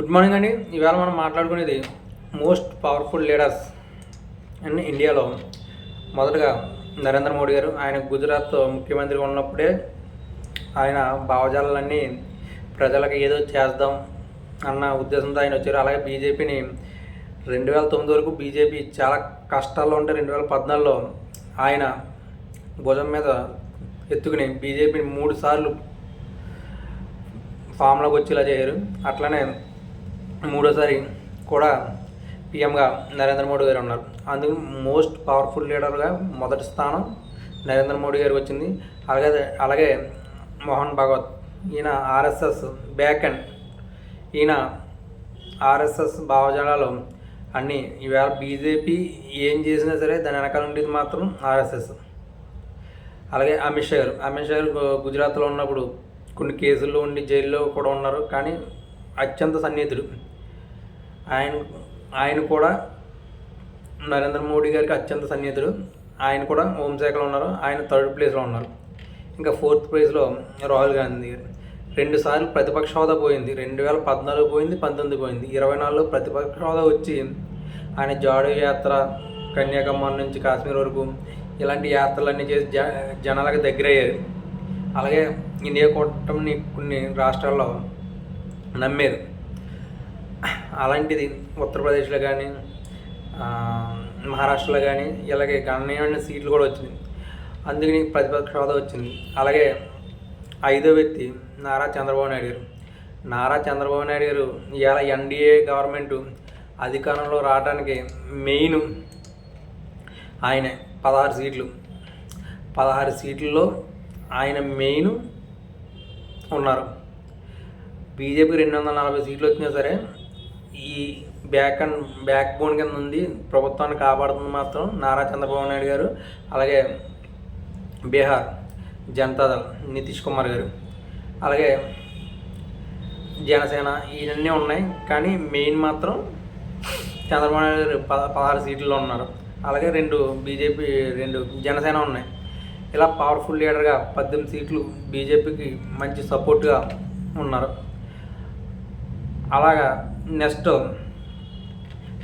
Good morning అండి. ఇవాళ మనం మాట్లాడుకునేది మోస్ట్ పవర్ఫుల్ లీడర్స్ అండ్ ఇండియాలో. మొదటగా నరేంద్ర మోడీ గారు ఆయన గుజరాత్ ముఖ్యమంత్రిగా ఉన్నప్పుడే ఆయన భావజాలన్నీ ప్రజలకు ఏదో చేద్దాం అన్న ఉద్దేశంతో ఆయన వచ్చారు. అలాగే బీజేపీని రెండు వేల తొమ్మిది వరకు బీజేపీ చాలా కష్టాల్లో ఉంటే రెండు వేల పద్నాలుగులో ఆయన భుజం మీద ఎత్తుకుని బీజేపీని మూడు సార్లు ఫామ్లోకి వచ్చేలా చేయరు అట్లనే మూడోసారి కూడా పిఎంగా నరేంద్ర మోడీ గారు ఉన్నారు. అందుకు మోస్ట్ పవర్ఫుల్ లీడర్గా మొదటి స్థానం నరేంద్ర మోడీ గారికి వచ్చింది. అలాగే అలాగే మోహన్ భగవత్ ఈయన ఆర్ఎస్ఎస్ బ్యాక్ అండ్ ఈయన ఆర్ఎస్ఎస్ భావజాలాలు అన్నీ ఈవేళ బీజేపీ ఏం చేసినా సరే దాని వెనకాల ఉండేది మాత్రం ఆర్ఎస్ఎస్. అలాగే అమిత్ షా గారు అమిత్ షా గారు గుజరాత్లో ఉన్నప్పుడు కొన్ని కేసుల్లో ఉండి జైల్లో కూడా ఉన్నారు. కానీ అత్యంత సన్నిహితుడు ఆయన ఆయన కూడా నరేంద్ర మోడీ గారికి అత్యంత సన్నిహితుడు. ఆయన కూడా హోంశాఖలో ఉన్నారు. ఆయన థర్డ్ ప్లేస్లో ఉన్నారు. ఇంకా ఫోర్త్ ప్లేస్లో రాహుల్ గాంధీ. గారు రెండుసార్లు ప్రతిపక్ష హోదా పోయింది. రెండు వేల పద్నాలుగు పోయింది పంతొమ్మిది పోయింది. ఇరవై నాలుగులో ప్రతిపక్ష హోదా వచ్చి ఆయన జాడు యాత్ర కన్యాకుమారి నుంచి కాశ్మీర్ వరకు ఇలాంటి యాత్రలన్నీ చేసి జ జనాలకు దగ్గరయ్యారు. అలాగే ఇండియా కూటమిని కొన్ని రాష్ట్రాల్లో నమ్మేది అలాంటిది ఉత్తరప్రదేశ్లో కానీ మహారాష్ట్రలో కానీ ఇలాగే గణనీయమైన సీట్లు కూడా వచ్చింది అందుకని ప్రతిపక్ష హోదా వచ్చింది. అలాగే ఐదో వ్యక్తి నారా చంద్రబాబు నాయుడు గారు. నారా చంద్రబాబు నాయుడు గారు ఇవాళ ఎన్డీఏ గవర్నమెంట్ అధికారంలో రావడానికి మెయిన్ ఆయన పదహారు సీట్లు. పదహారు సీట్లలో ఆయన మెయిన్ ఉన్నారు. బీజేపీ రెండు వందల నలభై సీట్లు వచ్చినా సరే ఈ బ్యాక్ అండ్ బ్యాక్ బోన్ కింద ఉంది. ప్రభుత్వాన్ని కాపాడుతుంది మాత్రం నారా చంద్రబాబు నాయుడు గారు అలాగే బీహార్ జనతాదళ్ నితీష్ కుమార్ గారు. అలాగే జనసేన ఇవన్నీ ఉన్నాయి. కానీ మెయిన్ మాత్రం చంద్రబాబు నాయుడు గారు పద పదహారు సీట్లలో ఉన్నారు. అలాగే రెండు బీజేపీ రెండు జనసేన ఉన్నాయి. ఇలా పవర్ఫుల్ లీడర్గా పద్దెనిమిది సీట్లు బీజేపీకి మంచి సపోర్ట్గా ఉన్నారు. అలాగా నెక్స్ట్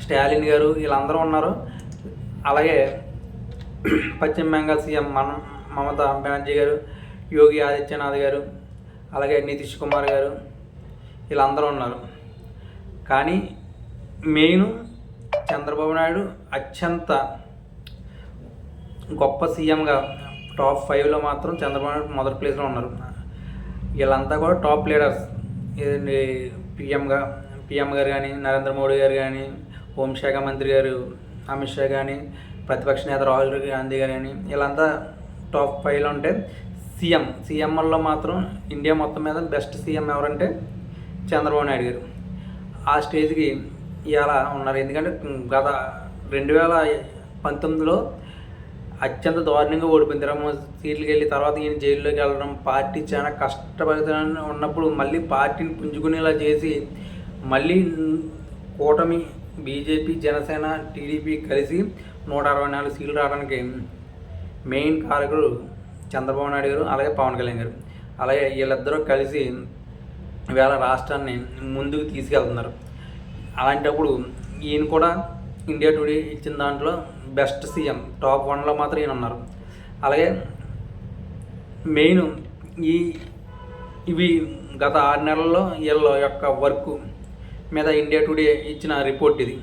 స్టాలిన్ గారు వీళ్ళందరూ ఉన్నారు. అలాగే పశ్చిమ బెంగాల్ సీఎం మన మమతా బెనర్జీ గారు యోగి ఆదిత్యనాథ్ గారు అలాగే నితీష్ కుమార్ గారు వీళ్ళందరూ ఉన్నారు. కానీ మెయిన్ చంద్రబాబు నాయుడు అత్యంత గొప్ప సీఎంగా టాప్ ఫైవ్లో మాత్రం చంద్రబాబు నాయుడు మొదటి ప్లేస్లో ఉన్నారు. వీళ్ళంతా కూడా టాప్ లీడర్స్. పిఎంగా పిఎం గారు కానీ నరేంద్ర మోడీ గారు కానీ హోంశాఖ మంత్రి గారు అమిత్ షా కానీ ప్రతిపక్ష నేత రాహుల్ గాంధీ గారు కానీ వీళ్ళంతా టాప్ ఫైవ్లో ఉంటే సీఎం. సీఎంఎల్లో మాత్రం ఇండియా మొత్తం మీద బెస్ట్ సీఎం ఎవరంటే చంద్రబాబు నాయుడు గారు. ఆ స్టేజ్కి ఇలా ఉన్నారు. ఎందుకంటే గత రెండు వేల పంతొమ్మిదిలో అత్యంత దారుణంగా ఓడిపోయింది. ఇరవై సీట్లకి వెళ్ళి తర్వాత ఈయన జైల్లోకి వెళ్ళడం పార్టీ చాలా కష్టపడుతున్న ఉన్నప్పుడు మళ్ళీ పార్టీని పుంజుకునేలా చేసి మళ్ళీ కూటమి బీజేపీ జనసేన టీడీపీ కలిసి నూట అరవై నాలుగు సీట్లు రావడానికి మెయిన్ కారకుడు చంద్రబాబు నాయుడు గారు అలాగే పవన్ కళ్యాణ్ గారు. అలాగే వీళ్ళిద్దరూ కలిసి వేళ రాష్ట్రాన్ని ముందుకు తీసుకెళ్తున్నారు. అలాంటప్పుడు ఈయన కూడా ఇండియా టుడే ఇచ్చిన దాంట్లో బెస్ట్ సీఎం టాప్ వన్లో మాత్రం ఈయన ఉన్నారు. అలాగే మెయిన్ ఈ ఇవి గత ఆరు నెలల్లో వీళ్ళ యొక్క వర్క్ మీద ఇండియా టుడే ఇచ్చిన రిపోర్ట్ ఇది.